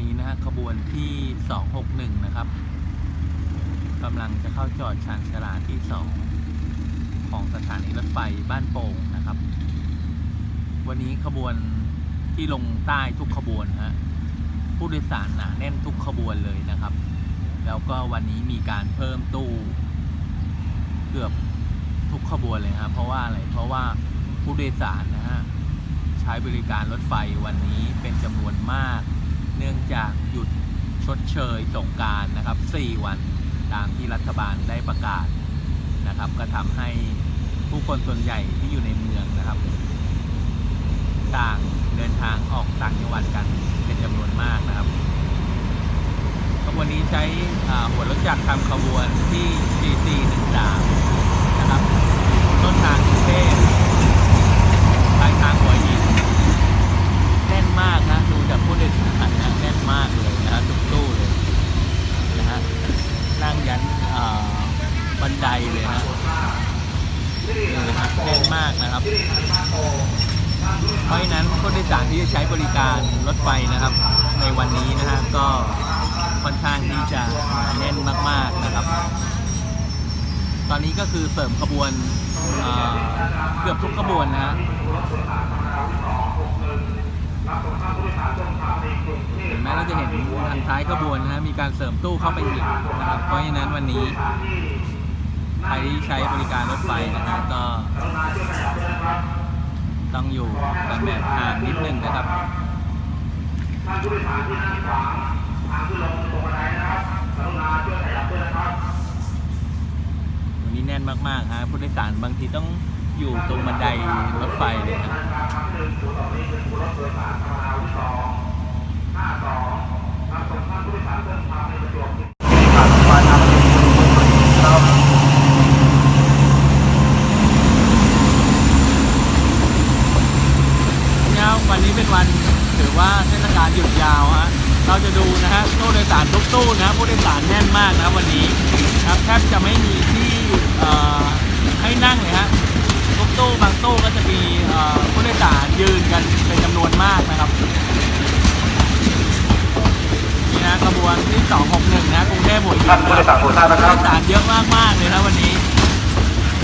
นี้นะฮะขบวนที่ 261 นะครับกำลังจะเข้าจอดชานชาลาที่ 2 ของสถานีรถไฟบ้านโป่งนะครับ วันนี้ขบวนที่ลงใต้ทุกขบวนฮะผู้โดยสารหนาแน่นทุกขบวนเลยนะครับ แล้วก็วันนี้มีการเพิ่มตู้เกือบทุกขบวนเลยครับเพราะว่าอะไรเพราะว่าผู้โดยสารนะฮะใช้บริการรถไฟวันนี้เป็นจำนวนมาก เนื่องจากหยุดชดเชยสงการนะครับ 4 วันตามที่รัฐบาลได้ประกาศนะครับ ก็ทำให้ผู้คนส่วนใหญ่ที่อยู่ในเมืองนะครับ ต่างเดินทางออกต่างจังหวัดกันเป็นจำนวนมากนะครับขบวนนี้ใช้หัวรถจักรทำขบวนที่ GC 13 นะครับต้นทางกรุงเทพปลายทางหัวหินแน่นมากนะดูจากผู้โดยสารนะแน่นมากเลยนะฮะทุกตู้เลยนะฮะนั่งยันอ่า บันไดเลยนะนี่นะฮะแน่นมากนะครับ เพราะฉะนั้นผู้โดยสารที่จะใช้บริการรถไฟนะครับ ในวันนี้นะฮะก็ค่อนข้างที่จะแน่นมากๆนะครับ ตอนนี้ก็คือเสริมขบวนเเกือบทุกขบวนนะฮะเห็นไหมเราจะเห็นทางท้ายขบวนนะฮะมีการเสริมตู้เข้าไปอีกนะครับเพราะฉะนั้นวันนี้ ใครที่ใช้บริการรถไฟนะฮะก็ ต้องอยู่กันแบบห่างนิดนึงนะครับวันนี้แน่นมากๆฮะผู้โดยสารบางทีต้องอยู่ตรงบันไดรถไฟเลยนะเนี่ย วันนี้เป็นวันถือว่าเทศกาลหยุดยาวฮะเราจะดูนะฮะตู้โดยสารทุกตู้นะผู้โดยสารแน่นมากนะวันนี้นะครับแทบจะไม่มีที่เอ่อให้นั่งเลยฮะทุกตู้บางตู้ก็จะมีเอ่อผู้โดยสารยืนกันเป็นจำนวนมากนะครับนี่นะขบวนที่ 261 นะกรุงเทพหัวหินท่านผู้โดยสารโปรดทราบนะคผู้รับโดยสารเยอะมากๆเลยนะวันนี้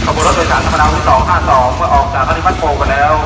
ขบวนรถโดยสารธรรมดา252เมื่อออกจากสถานีบ้านโป่งไปแล้ว